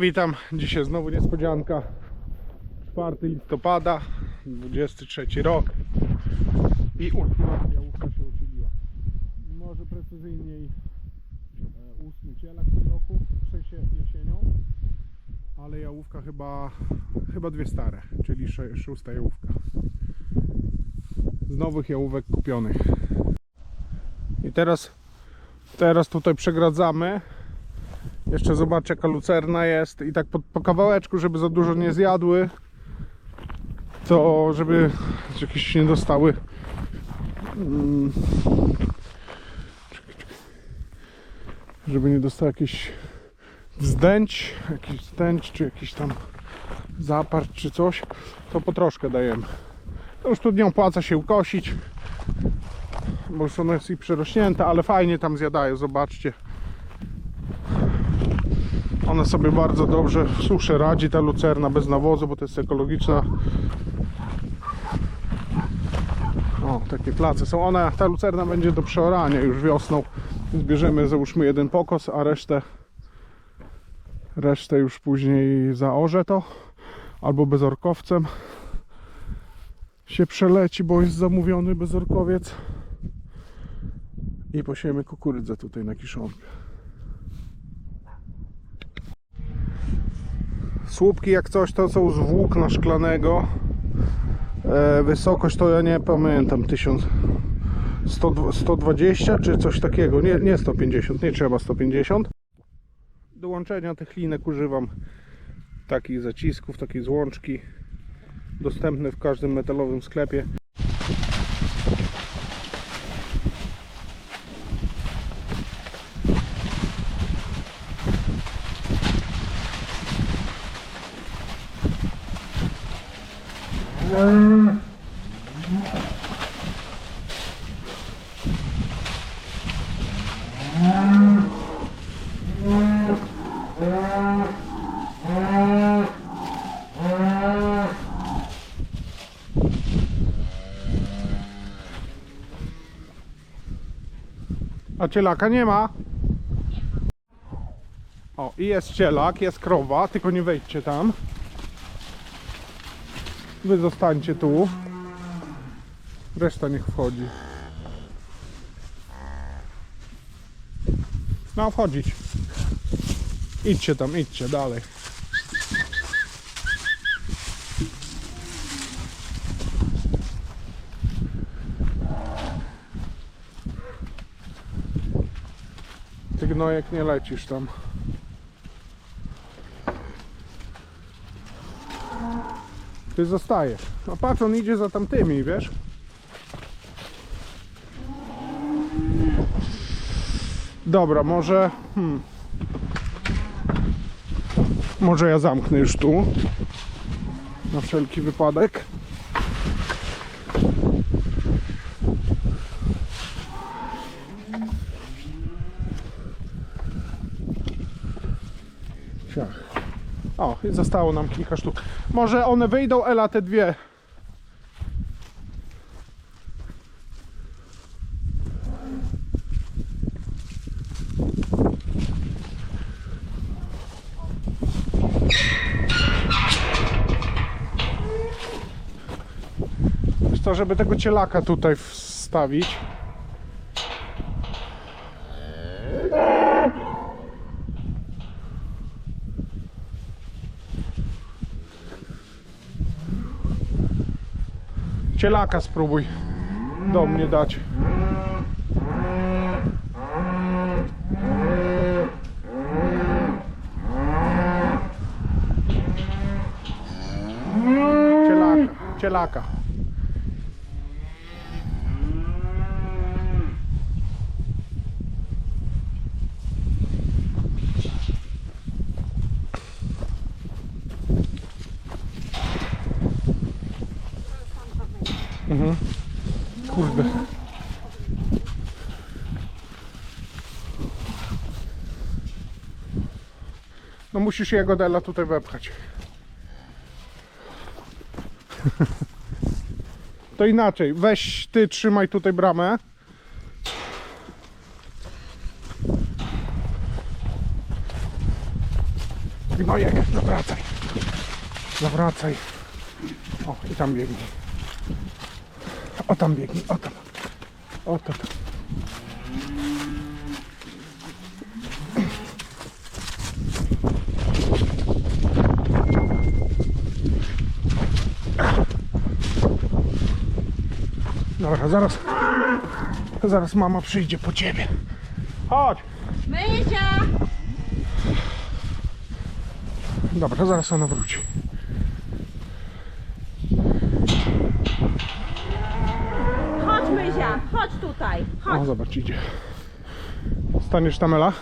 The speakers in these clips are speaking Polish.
Witam, dzisiaj znowu niespodzianka. 4 listopada 23 rok. I ultima jałówka się uczyliła może precyzyjniej e, ósmy cielak w tym roku, w sensie jesienią. Ale jałówka chyba chyba dwie stare, czyli sze, szósta jałówka. Z nowych jałówek kupionych. I teraz teraz tutaj przegradzamy jeszcze zobaczę jaka lucerna jest. I tak po, po kawałeczku, żeby za dużo nie zjadły to żeby jakieś nie dostały. Mm, żeby nie dostały jakieś wzdęć jakiś wzdęć czy jakiś tam zaparć czy coś to po troszkę dajemy. To już tu nie opłaca się ukosić bo już ona jest i przerośnięta ale fajnie tam zjadają zobaczcie ona sobie bardzo dobrze w suszy radzi, ta lucerna bez nawozu, bo to jest ekologiczna. O, takie place są. Ona, ta lucerna będzie do przeorania już wiosną. Zbierzemy, załóżmy jeden pokos, a resztę resztę już później zaorze to albo bezorkowcem się przeleci, bo jest zamówiony bezorkowiec i posiejemy kukurydzę tutaj na kiszonkę. Słupki jak coś to są z włókna szklanego. E, wysokość to ja nie pamiętam 1000 100, 120 czy coś takiego. Nie, nie 150, nie trzeba 150. Do łączenia tych linek używam takich zacisków, takiej złączki dostępne w każdym metalowym sklepie. A cielaka nie ma? O, i jest cielak, jest krowa, tylko nie wejdźcie tam. Wy zostańcie tu. Reszta niech wchodzi. No, wchodzić. Idźcie tam, idźcie dalej. Ty gnojek nie lecisz tam. Ty zostajesz. No patrz, on idzie za tamtymi, wiesz? Dobra, może... Hmm. Może ja zamknę już tu. Na wszelki wypadek. Ciach. O, zostało nam kilka sztuk. Może one wyjdą, Ela, te dwie. Wiesz co, żeby tego cielaka tutaj wstawić. Cielaka spróbuj do mnie dać. Cielaka, cielaka. No musisz jego Dela tutaj wepchać. To inaczej, weź ty trzymaj tutaj bramę. Gnojek, zawracaj. Zawracaj. O, i tam biegnie. O, tam biegnie, o tam. O, tam. Dobra, zaraz. Zaraz mama przyjdzie po ciebie. Chodź. Mysia! Dobra, zaraz ona wróci. Chodź Mysia, chodź tutaj. O, Chodź. zobacz, idzie. Staniesz tam, Ela?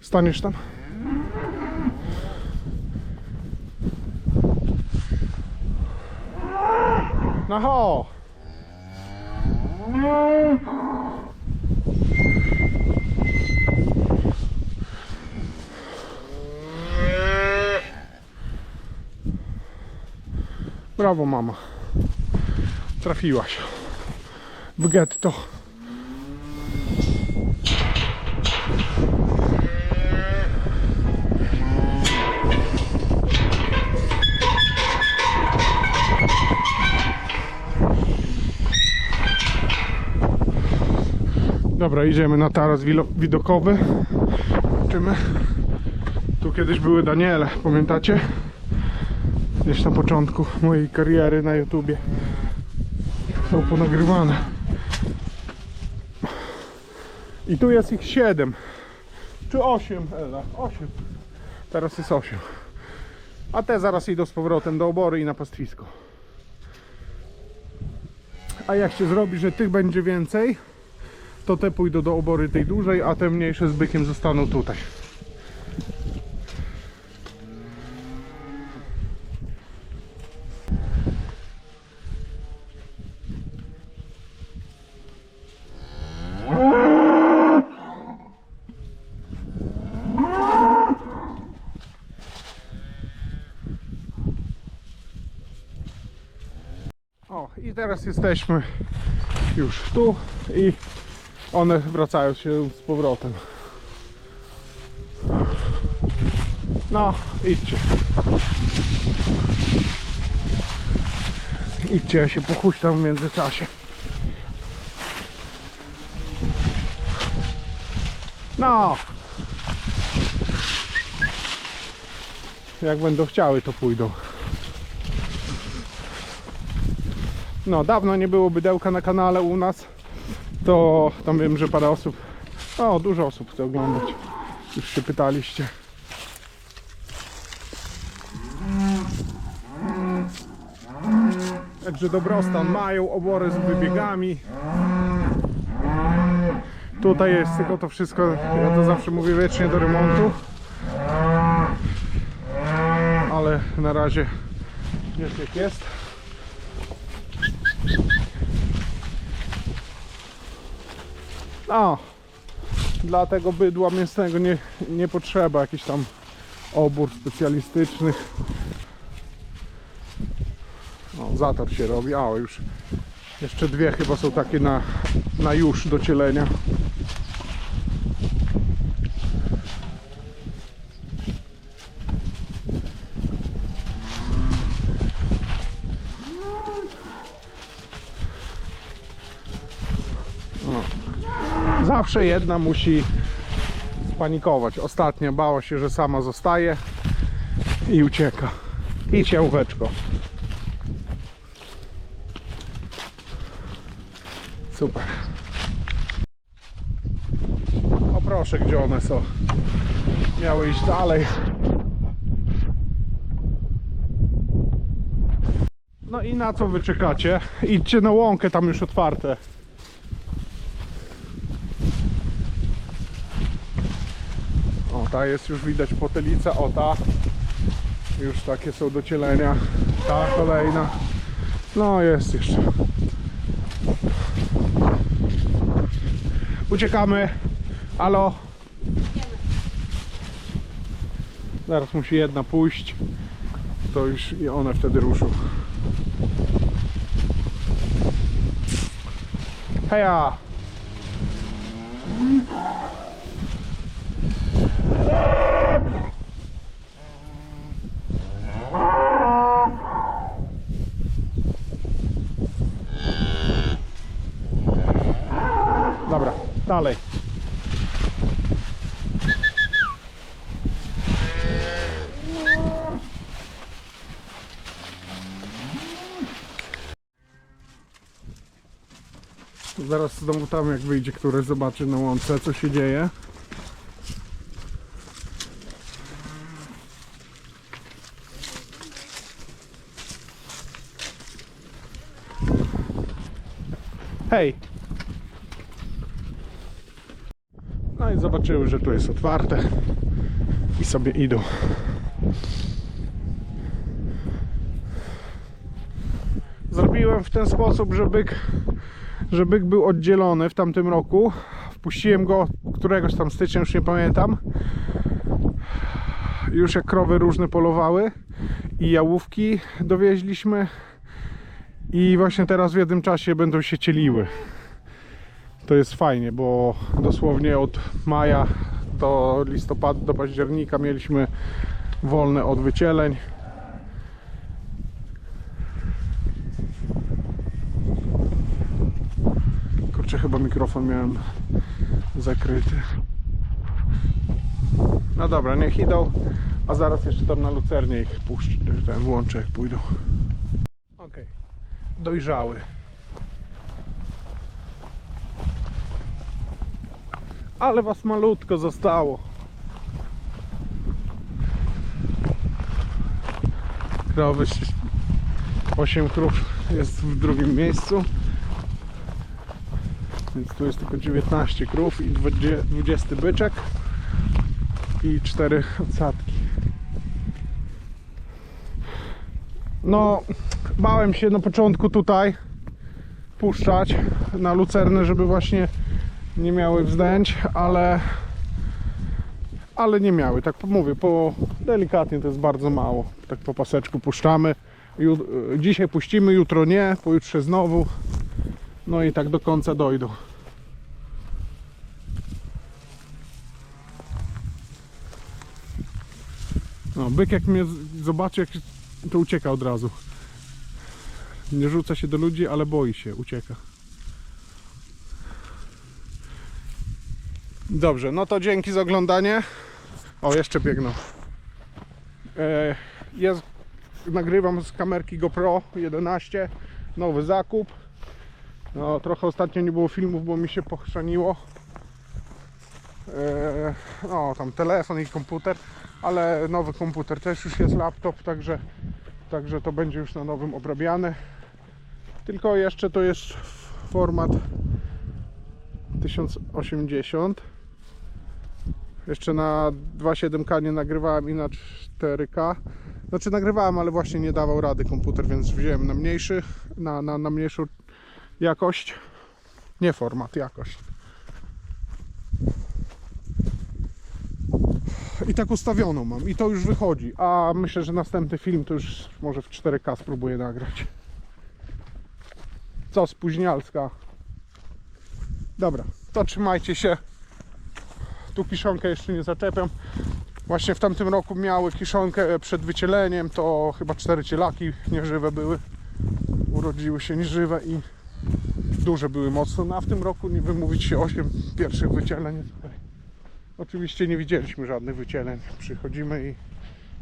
Staniesz tam? No ho! Brawo, mama. Trafiłaś w getto. Dobra, idziemy na taras widokowy. Zobaczymy. Tu kiedyś były Daniele, pamiętacie? Gdzieś na początku mojej kariery na YouTubie. Są ponagrywane. I tu jest ich 7. Czy 8, Ela? 8. Teraz jest 8. A te zaraz idą z powrotem do obory i na pastwisko. A jak się zrobi, że tych będzie więcej, to te pójdą do obory tej dużej, a te mniejsze z bykiem zostaną tutaj. O, i teraz jesteśmy już tu i one wracają się z powrotem. No, idźcie. Idźcie, ja się pochuśtam w międzyczasie. No. Jak będą chciały, to pójdą. No, dawno nie było bydełka na kanale u nas. To tam wiem, że parę osób, o, dużo osób chce oglądać. Już się pytaliście. Także dobrostan mają obory z wybiegami. Tutaj jest tylko to wszystko, ja to zawsze mówię wiecznie do remontu. Ale na razie jest jak jest. No, dla tego bydła mięsnego nie, nie potrzeba jakichś tam obór specjalistycznych. No, zator się robi, a już jeszcze dwie chyba są takie na, na już do cielenia. Zawsze jedna musi spanikować. Ostatnia bała się, że sama zostaje i ucieka. Idź jałóweczko. Super. O proszę, gdzie one są? Miały iść dalej. No i na co wy czekacie? Idźcie na łąkę, tam już otwarte. Ta jest już widać potelica, o ta. Już takie są do cielenia. Ta kolejna. No jest jeszcze. Uciekamy. Halo. Zaraz musi jedna pójść. To już i one wtedy ruszą. Heja! Dalej. Zaraz znowu tam jak wyjdzie któreś zobaczy na łące co się dzieje. Hej! No zobaczyły, że tu jest otwarte i sobie idą. Zrobiłem w ten sposób, że byk, że byk był oddzielony w tamtym roku. Wpuściłem go któregoś tam stycznia, już nie pamiętam. Już jak krowy różne polowały i jałówki dowieźliśmy i właśnie teraz w jednym czasie będą się cieliły. To jest fajnie, bo dosłownie od maja do listopada, do października mieliśmy wolne od wycieleń. Kurczę, chyba mikrofon miałem zakryty. No dobra, niech idą, a zaraz jeszcze tam na lucernie ich puszczę, ten włączę jak pójdą. Okej, dojrzały. Ale was malutko zostało. Krowy, 8 krów jest w drugim miejscu. Więc tu jest tylko 19 krów i 20 20 byczek i 4 odsadki. No, bałem się na początku tutaj puszczać na lucernę, żeby właśnie nie miały wzdęć, ale ale nie miały, tak mówię, po delikatnie to jest bardzo mało. Tak po paseczku puszczamy. Jut, dzisiaj puścimy, jutro nie, pojutrze znowu. No i tak do końca dojdą. No, byk jak mnie zobaczy, jak to ucieka od razu. Nie rzuca się do ludzi, ale boi się, ucieka. Dobrze, no to dzięki za oglądanie. O, jeszcze biegną. E, jest, nagrywam z kamerki GoPro 11. Nowy zakup. No, trochę ostatnio nie było filmów, bo mi się pochrzaniło. E, no, tam telefon i komputer, ale nowy komputer też już jest laptop, także, także to będzie już na nowym obrabiane. Tylko jeszcze to jest format 1080. Jeszcze na 2.7K nie nagrywałem i na 4K. Znaczy nagrywałem, ale właśnie nie dawał rady komputer, więc wziąłem na mniejszy, na, na, na mniejszą jakość. Nie format, jakość. I tak ustawioną mam i to już wychodzi. A myślę, że następny film to już może w 4K spróbuję nagrać. Co spóźnialska. Dobra, to trzymajcie się. Tu kiszonkę jeszcze nie zaczepiam. Właśnie w tamtym roku miały kiszonkę przed wycieleniem, to chyba cztery cielaki nieżywe były. Urodziły się nieżywe i duże były mocno. No a w tym roku nie wymówić się 8 pierwszych wycieleń. Oczywiście nie widzieliśmy żadnych wycieleń. Przychodzimy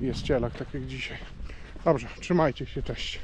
i jest cielak, tak jak dzisiaj. Dobrze, trzymajcie się, cześć.